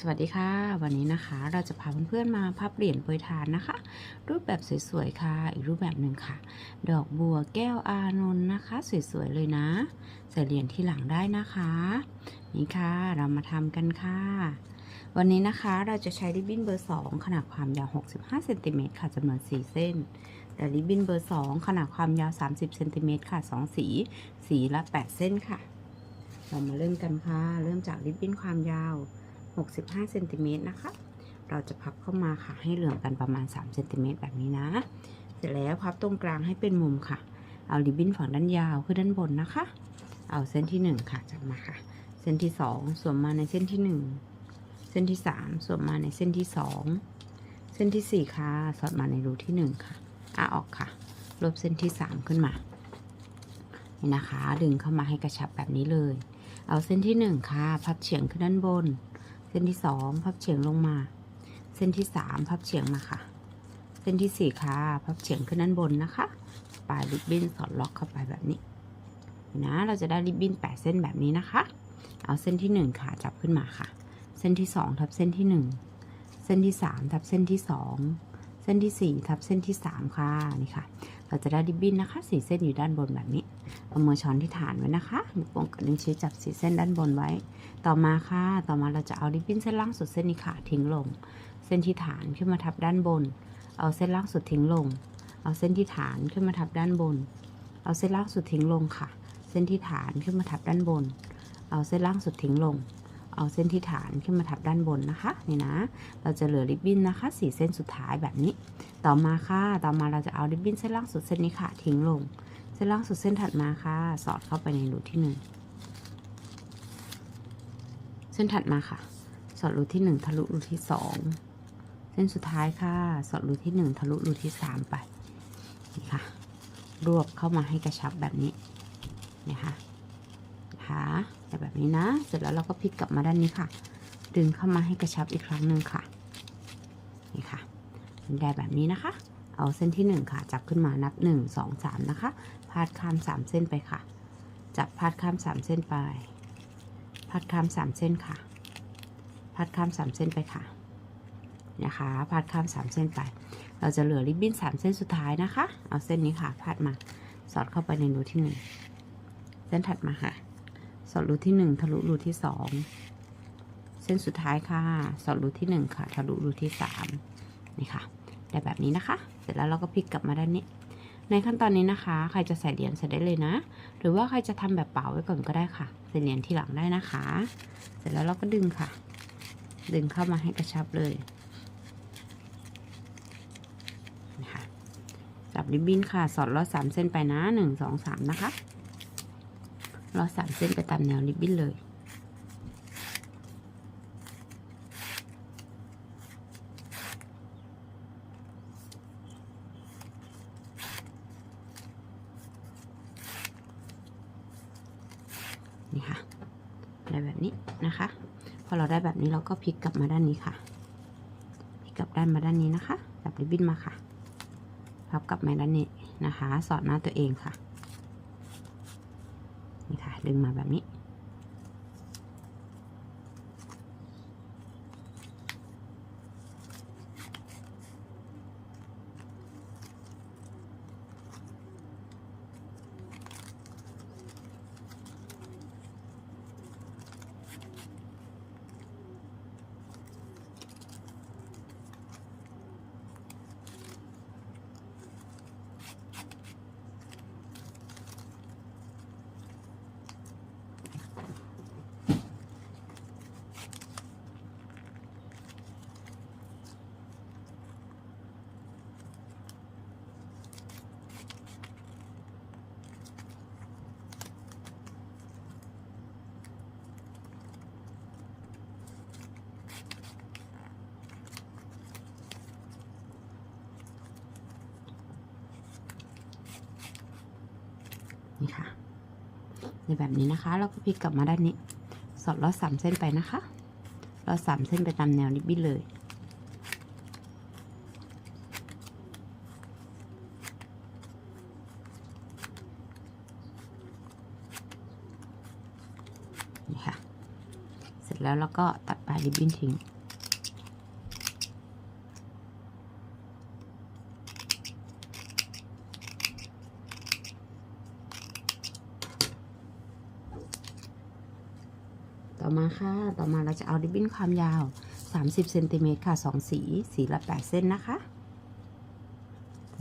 สวัสดีค่ะ วันนี้นะคะเราจะพาเพื่อนๆมาพับเหรียญโปรยทานนะคะ รูปแบบสวยๆค่ะ อีกรูปแบบหนึ่งค่ะ ดอกบัวแก้วอานนท์นะคะ สวยๆเลยนะ ใส่เหรียญที่หลังได้นะคะ นี่ค่ะเรามาทำกันค่ะ วันนี้นะคะเราจะใช้ริบบิ้นเบอร์ 2 ขนาดความยาว 65เซนติเมตรค่ะจำนวน 4 เส้นและริบบิ้นเบอร์ 2 ขนาดความยาว 30เซนติเมตรค่ะ 2 สี สีละ 8 เส้นค่ะ เรามาเริ่มกันค่ะ เริ่มจากริบบิ้นความยาว 65เซนติเมตรนะคะ เราจะพับเข้ามาค่ะ ให้เหลื่อมกันประมาณ3เซนติเมตรแบบนี้นะ เสร็จแล้วพับตรงกลางให้เป็นมุมค่ะ เอาริบบิ้นฝั่งด้านยาวขึ้นด้านบนนะคะ เอาเส้นที่ 1 ค่ะจับมาค่ะ เส้นที่ 2 สวมมาในเส้นที่ 1 เส้นที่ 3 สวมมาในเส้นที่ 2 เส้นที่ 4 ค่ะ สอดมาในรูที่ 1 ค่ะอะออกค่ะลบเส้นที่ 3 ขึ้นมานี่นะคะ ดึงเข้ามาให้กระชับแบบนี้เลย เอาเส้นที่ 1 ค่ะ พับเฉียงขึ้นด้านบน เส้นที่2พับเฉียงลงมา เส้นที่3พับเฉียงมาค่ะ เส้นที่4ค่ะ พับเฉียงขึ้นด้านบนนะคะ ปลายริบบิ้นสอดล็อกเข้าไปแบบนี้นะเราจะได้ริบบิ้น8เส้นแบบนี้นะคะ เอาเส้นที่1ค่ะจับขึ้นมาค่ะ เส้นที่2ทับเส้นที่1เส้นที่3ทับเส้นที่2เส้นที่4ทับเส้นที่3ค่ะนี่ค่ะ เราจะได้ริบบิ้นนะคะ4เส้นอยู่ด้านบนแบบนี้ เอามือช้อนที่ฐานไว้นะคะนิ้วโป้งกับนิ้วชี้จับสีเส้นด้านบนไว้ ต่อมาค่ะ ต่อมาเราจะเอาริบบิ้นเส้นล่างสุดเส้นนี้ค่ะ ทิ้งลง เส้นที่ฐานขึ้นมาทับด้านบน เอาเส้นล่างสุดทิ้งลง เอาเส้นที่ฐานขึ้นมาทับด้านบน เอาเส้นล่างสุดทิ้งลงค่ะ เส้นที่ฐานขึ้นมาทับด้านบน เอาเส้นล่างสุดทิ้งลง เอาเส้นที่ฐานขึ้นมาทับด้านบนนะคะ นี่นะ เราจะเหลือริบบิ้นนะคะสี่เส้นสุดท้ายแบบนี้ ต่อมาค่ะ ต่อมาเราจะเอาริบบิ้นเส้นล่างสุดเส้นนี้ค่ะ ทิ้งลง เส้นล่างสุดเส้นถัดมาค่ะ สอดเข้าไปในรูที่หนึ่งเส้นถัดมาค่ะ สอดรูที่หนึ่งทะลุรูที่สองเส้นสุดท้ายค่ะ สอดรูที่หนึ่งทะลุรูที่สามไปนี่ค่ะ รวบเข้ามาให้กระชับแบบนี้นี่ค่ะนะคะแบบนี้นะ เสร็จแล้วเราก็พลิกกลับมาด้านนี้ค่ะ ดึงเข้ามาให้กระชับอีกครั้งหนึ่งค่ะนี่ค่ะได้แบบนี้นะคะ เอาเส้นที่หนึ่งค่ะ จับขึ้นมานับหนึ่งสองสามนะคะ พาดข้ามสามเส้นไปค่ะ จับพาดข้ามสามเส้นไป พาดข้ามสามเส้นค่ะ พาดข้ามสามเส้นไปค่ะ นะคะ พาดข้ามสามเส้นไป เราจะเหลือริบบิ้นสามเส้นสุดท้ายนะคะ เอาเส้นนี้ค่ะ พาดมา สอดเข้าไปในรูที่หนึ่งเส้นถัดมาค่ะ สอดรูที่หนึ่งทะลุรูที่สองเส้นสุดท้ายค่ะ สอดรูที่หนึ่งค่ะ ทะลุรูที่สามนี่ค่ะได้แบบนี้นะคะ ร็จแล้วเราก็พลิกกลับมาด้านนี้ ในขั้นตอนนี้นะคะ ใครจะใส่เหรียญใส่ได้เลยนะ หรือว่าใครจะทำแบบเปล่าไว้ก่อนก็ได้ค่ะ ใส่เหรียญที่หลังได้นะคะ เสร็จแล้วเราก็ดึงค่ะ ดึงเข้ามาให้กระชับเลยนะคะจับริบบิ้นค่ะ สอดลอดสามเส้นไปนะหนึ่งสองสามนะคะลอดสามเส้นไปตามแนวริบบิ้นเลย นี่ค่ะ ได้แบบนี้นะคะ พอเราได้แบบ นี้เราก็พลิกกลับมาด้านนี้ค่ะพลิกกลับด้านมาด้านนี้นะคะจับริบบิ้นมาค่ะพับกลับมาด้านนี้นะคะ สอดหน้าตัวเองค่ะนี่ค่ะ ดึงมาแบบนี้ นี่ ค่ะในแบบนี้นะคะ เราก็พลิกกลับมาด้านนี้ สอดลอดสามเส้นไปนะคะลอดสามเส้นไปตามแนวริบบิ้นเลยนี่ค่ะ เสร็จแล้วเราก็ตัดปลายริบบิ้นทิ้ง ต่อมา ค่ะ ต่อมาเราจะเอาริบบิ้นความยาว 30เซนติเมตรค่ะ 2 สี สีละ 8 เส้นนะคะ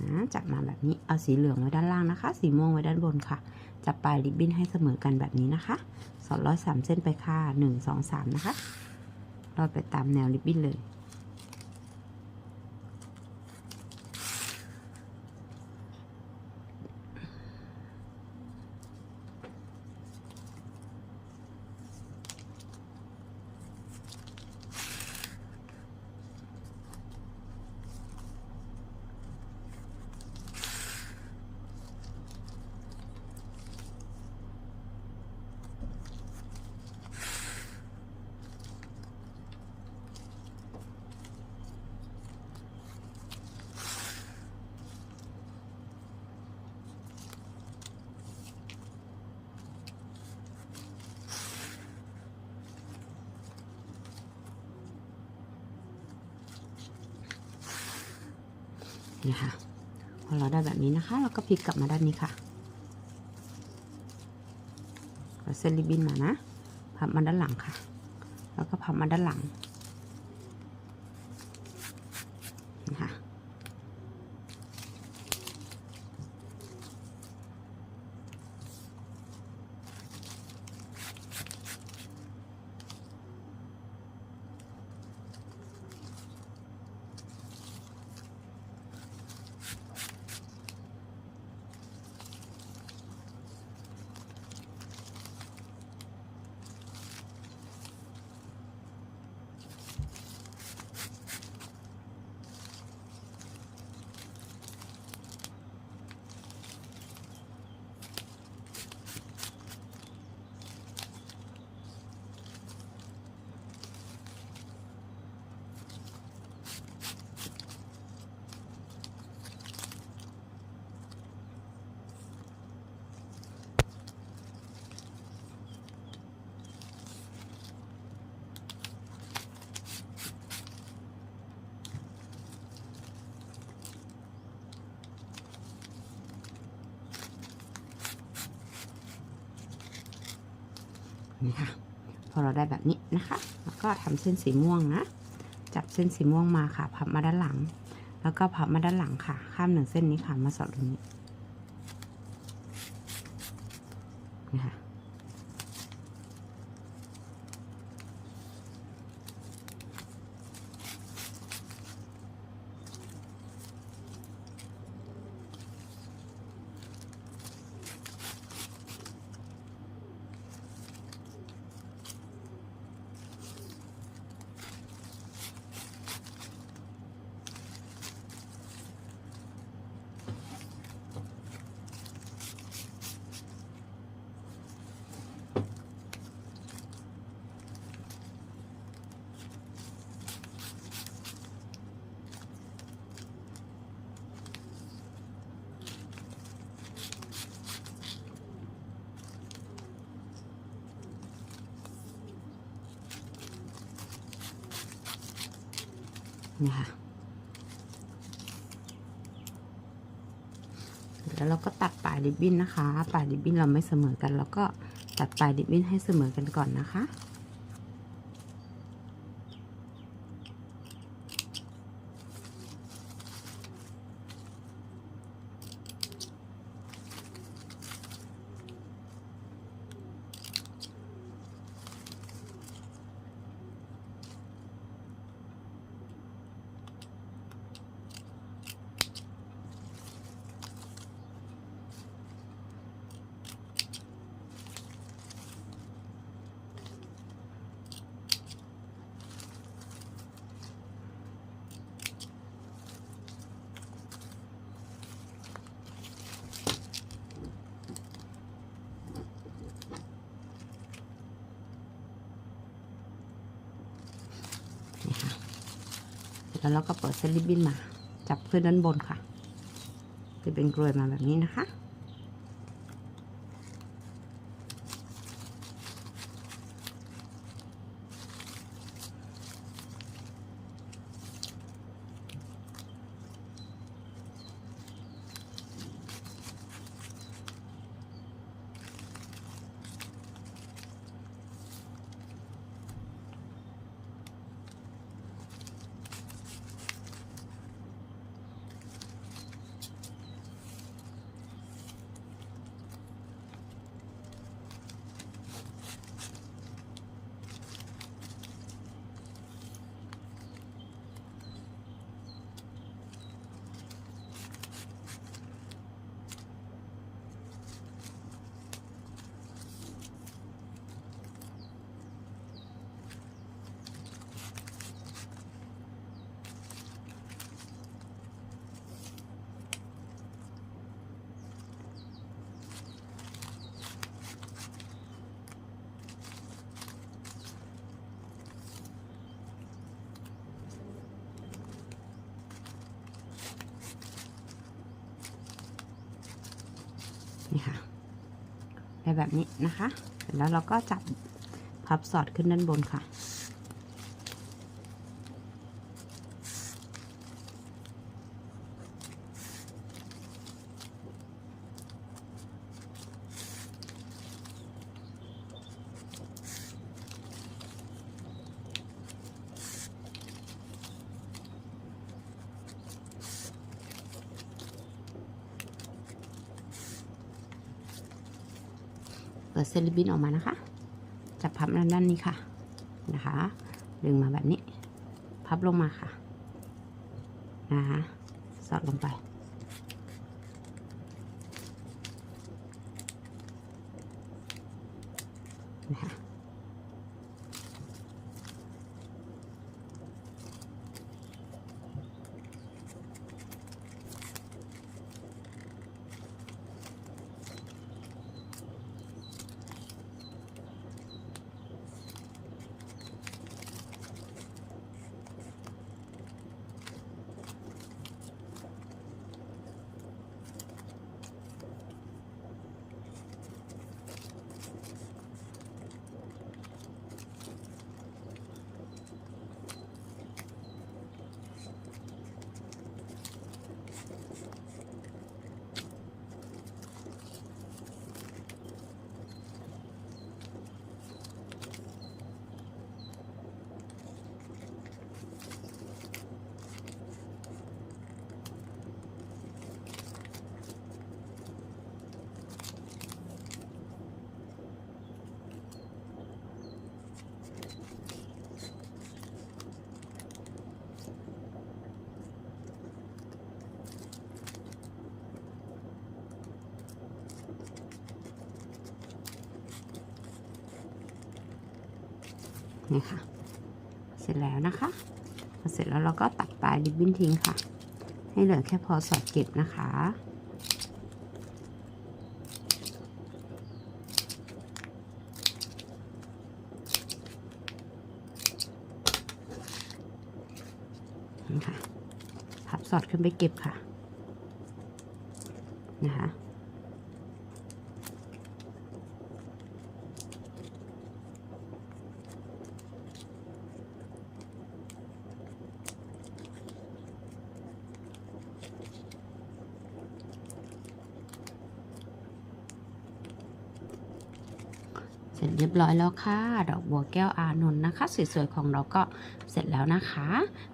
นะจับมาแบบนี้ เอาสีเหลืองไว้ด้านล่างนะคะ สีม่วงไว้ด้านบนค่ะ จับปลายริบบิ้นให้เสมอกันแบบนี้นะคะสอดร้อยสามเส้นไปค่ะ 1 2 3 นะคะรอดไปตามแนวริบบิ้นเลย นี่ค่ะ พอเราได้แบบนี้นะคะ เราก็พลิกกลับมาด้านนี้ค่ะเราเส้นริบบิ้นมานะ พับมาด้านหลังค่ะ แล้วก็พับมาด้านหลังนี่ค่ะ นี่ค่ะ พอเราได้แบบนี้นะคะ แล้วก็ทำเส้นสีม่วงนะ จับเส้นสีม่วงมาค่ะ พับมาด้านหลัง แล้วก็พับมาด้านหลังค่ะ ข้ามหนึ่งเส้นนี้ค่ะ มาสอดตรงนี้ นี่ค่ะแล้วเราก็ตัดปลายริบบิ้นนะคะ ปลายริบบิ้นเราไม่เสมอกัน แล้วก็ตัดปลายริบบิ้นให้เสมอกันก่อนนะคะ นี่ค่ะ แล้วเราก็เปิดเส้นริบบิ้นมา จับขึ้นด้านบนค่ะ จะเป็นกลวยมาแบบนี้นะคะ ไปแบบนี้นะคะ เสร็จแล้วเราก็จับพับสอดขึ้นด้านบนค่ะ ดเซลลิบินออกมานะคะ จับพับด้านด้านนี้ค่ะนะคะ ดึงมาแบบนี้ พับลงมาค่ะนะคะสอดลงไป นี่ค่ะ เสร็จแล้วนะคะพอเสร็จแล้วเราก็ตัดปลายริบบิ้นทิ้งค่ะ ให้เหลือแค่พอสอดเก็บนะคะนี่ค่ะพับสอดขึ้นไปเก็บค่ะนะคะ เสร็จเรียบร้อยแล้วค่ะ ดอกบัวแก้วอานนท์นะคะ สวยๆของเราก็เสร็จแล้วนะคะ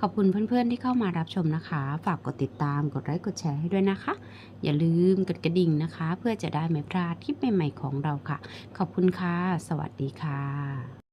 ขอบคุณเพื่อนๆที่เข้ามารับชมนะคะ ฝากกดติดตามกดไลค์กดแชร์ให้ด้วยนะคะ อย่าลืมกดกระดิ่งนะคะ เพื่อจะได้ไม่พลาดคลิปใหม่ๆของเราค่ะ ขอบคุณค่ะ สวัสดีค่ะ